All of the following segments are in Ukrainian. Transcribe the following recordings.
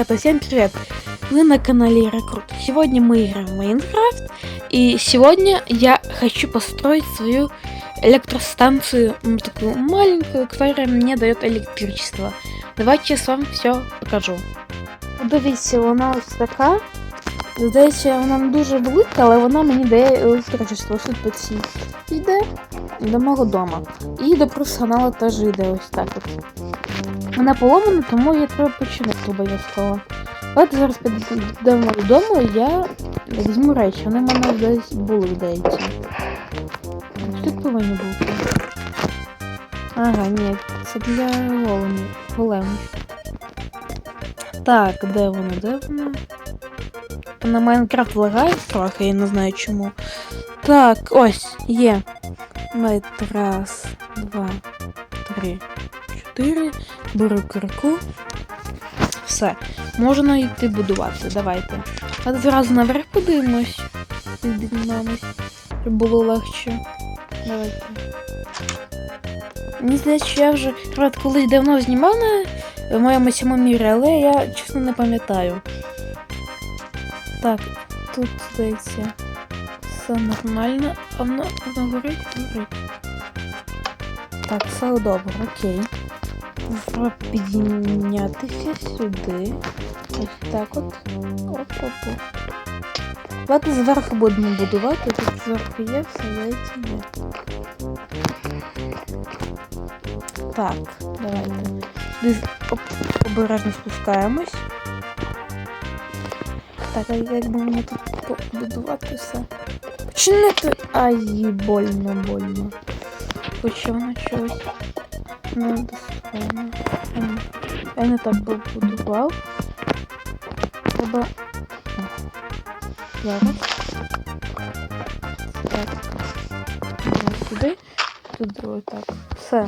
ребята, всем привет! Вы на канале Рекрут. Сегодня мы играем в Майнкрафт, и сегодня я хочу построить свою электростанцию, м, такую маленькую, которая мне дает электричество. Давайте я с вами все покажу. Дивіться, вона ось така. Здається, вона не дуже велика, але вона мені дає електричество. Ось тут по цій йде до мого дома. І до персоналу теж йде ось так от. Вона поломана, тому її треба починати обов'язково. От зараз підемо додому, я візьму речі. Вони в мене десь були здається. Тут повинні бути. Ага, ні, це для големів. големів. Так, де вона, де вона? На Майнкрафт лагає трохи, я не знаю чому. Так, ось, є. Раз, два, три, чотири. Беру кирку. Все. Можна йти будувати. Давайте. А зразу наверх подивимось. Піднімемось. Було легше. Давайте. Мені здається, я вже правда, колись давно знімав на моєму цьому мірі, але я чесно не пам'ятаю. Так, тут здається. Все нормально. А воно горить, горить. Так, все добре, окей. Треба піднятися сюди. Ось так от. Оп-оп-оп. Давайте зверху будемо будувати. Тут зверху є, все здається є. Так, давайте. Оп, обережно спускаємось. Так, а як би мені тут побудувати все? Починати. Ай, больно, больно. Воно чогось не достойно. Ем, Я не так побудував. Треба. Зараз. Так. Сюди. Тут ось так. Все.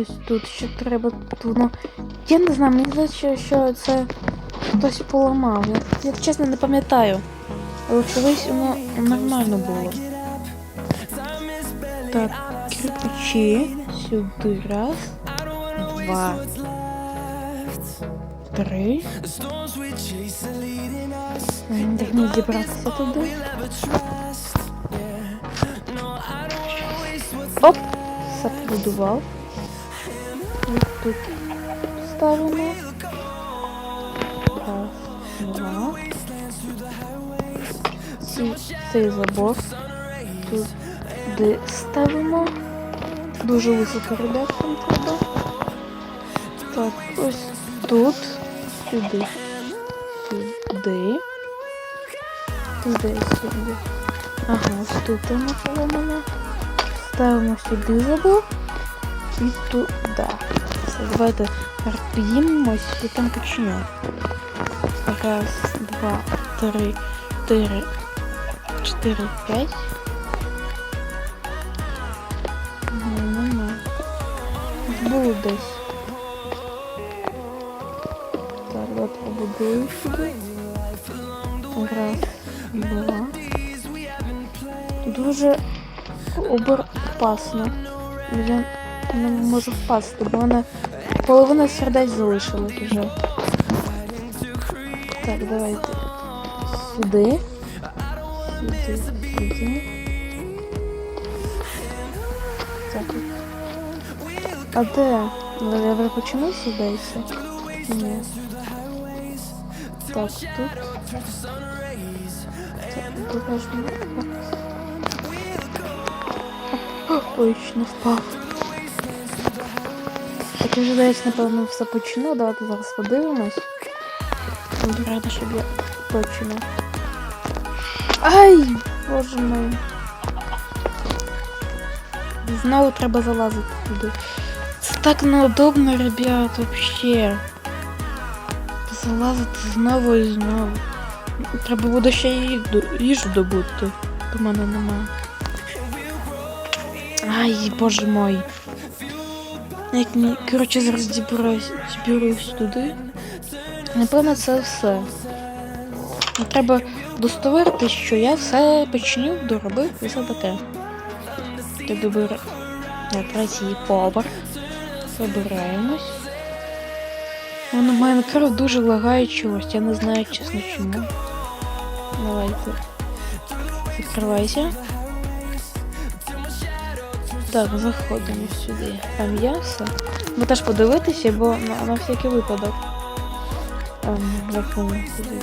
Ось тут ще треба тут воно. Я не знаю, мені здається, що це хтось поламав. Я, я чесно не пам'ятаю. Але колись воно нормально було. Так, кирпичі. Сюди. Раз, два, три. Як мені дібратися туди? Оп! Побудував. Ось тут ставимо. Раз, два. Ці, цей забор. Туди ставимо. Дуже високо, ребят, там треба. Так, ось тут. Сюди. Сюди. Туди, сюди. Ага, ось тут воно поломано. Ставимо сюди забор. І туди. Все, давайте підіймемось і там почнемо. Раз, два, три, чотири, чотири, п'ять. Було десь. Так, давайте побудую. Раз, два. Дуже обер опасно. Я не можу впасти, бо вона половина сердець залишилась вже. Так, давайте. Сюди. Сюди, сюди. Так. А де? Я вже почну сюдися? Ні. Так, тут. Так, обережно. Ой, чуть не впав. Так, вже десь, напевно, все почну. Давайте зараз подивимось. Буду рада, щоб я точно. Ай, боже мой. Знову треба залазити туди. Це так неудобно, ребят, вообще. Залазити знову і знову. Треба буде ще їду, їжу добути. До мене нема. Ай, боже мой. Як мені, коротше, зараз діберусь, діберусь туди. Напевно, це все. Треба достовірити, що я все починив, доробив і все таке. Так добре. На третій поверх. Забираємось. Воно Майнкрафт дуже лагає чогось, я не знаю чесно чому. Давайте. Закривайся. Так, заходимо сюди. Там все. Ми теж подивитися, бо на, на всякий випадок. Ем, воно сюди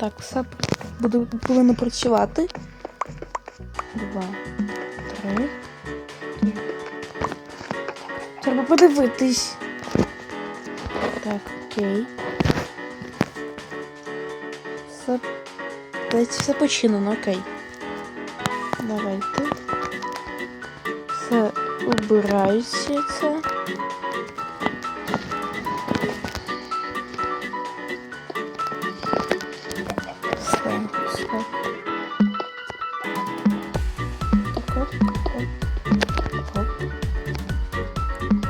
Так, все буде повинно працювати. Два, три. Треба подивитись. Так, окей. Все, десь все починено, окей. Давайте. Все убираюся це.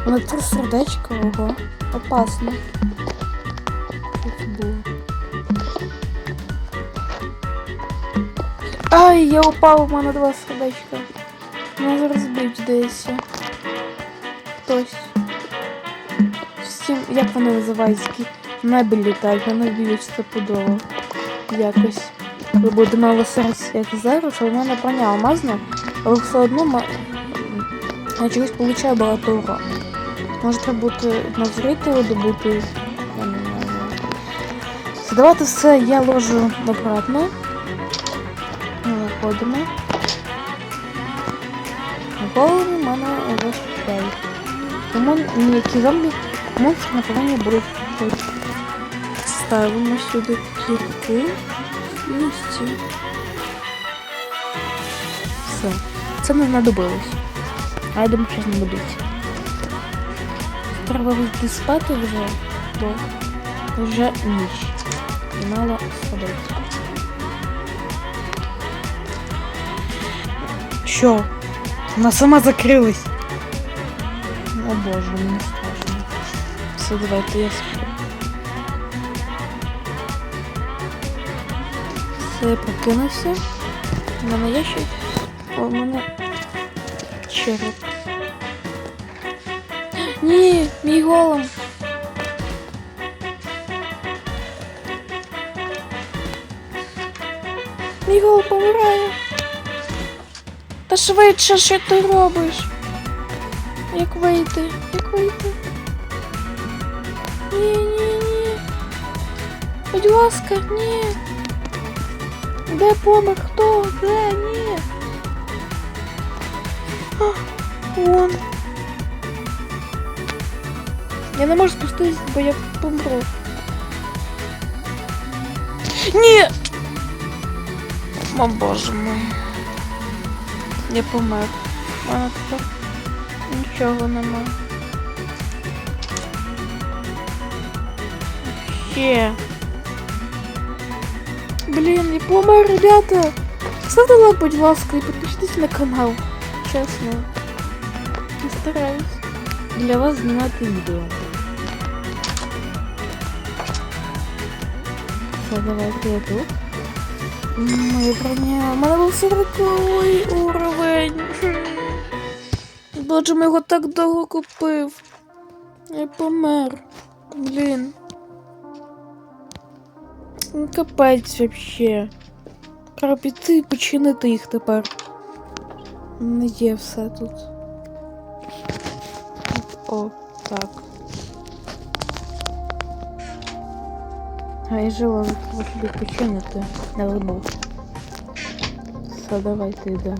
Воно це сердечко, ого. Опасно. Ай, я упав, у мене два сердечка. Мене зараз б'ють десь. Хтось. Всім, як вони називаються? Мебель літають, мене б'ють стопудово. Якось. Ви буде мало серця, як зараз, в мене броня алмазна, але все одно я чогось получаю багато урону. Може треба бути на зрителю добути. Задавати все я ложу обратно. Виходимо. Голови в мене розпочають. Тому ніякі зомбі монстри не повинні будуть. Ставимо сюди кірки і ці. Все. Це не знадобилось. А я думаю, що знадобиться. Треба йти спати вже, бо вже ніч. І мало спадеться. Що? Вона сама закрилась. О боже, мені страшно. Все, давайте я сплю. Все, я прокинувся. У мене є щось? О, у мене череп. Ні, мій голем. Мій голем помирає. Та швидше, що ти робиш? Як вийти? Як вийти? Ні, ні, ні. Будь ласка, ні. Де помер? Хто? Де? Ні. А, вон. Я не можу спуститись, бо я помру. Ні! О боже мой. Я помер. У мене тепер нічого нема. Ще. Блін, я помер, ребята. Ставте лайк, будь ласка, і підпишитесь на канал. Чесно. Я стараюсь. Для вас знімати відео. Все, давайте я тут. У мене був 40 уровень. Боже, ми його так довго купив. Я помер. Блін. Ну, Капець вообще. Треба піти і починити їх тепер. Не є все тут. О, так. А я жила за того, щоб починити. Не забув. Все, давайте йдемо.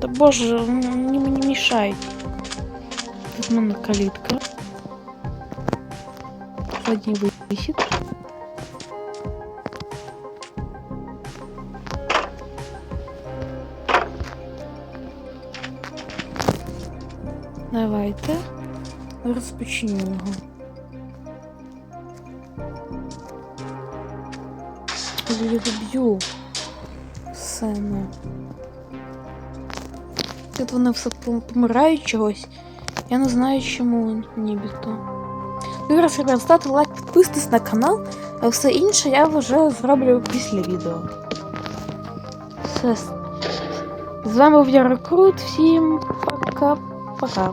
Та боже, мені мені мішають. Тут в мене калітка. Задній вихід. Давайте розпочнемо його. Я його б'ю. Все, ну. Тут вони все пом- помирають чогось. Я не знаю чому нібито. Ну і раз, ребят, ставте лайк, підписуйтесь на канал. А все інше я вже зроблю після відео. Все. З вами був я Рекрут. Всім пока-пока.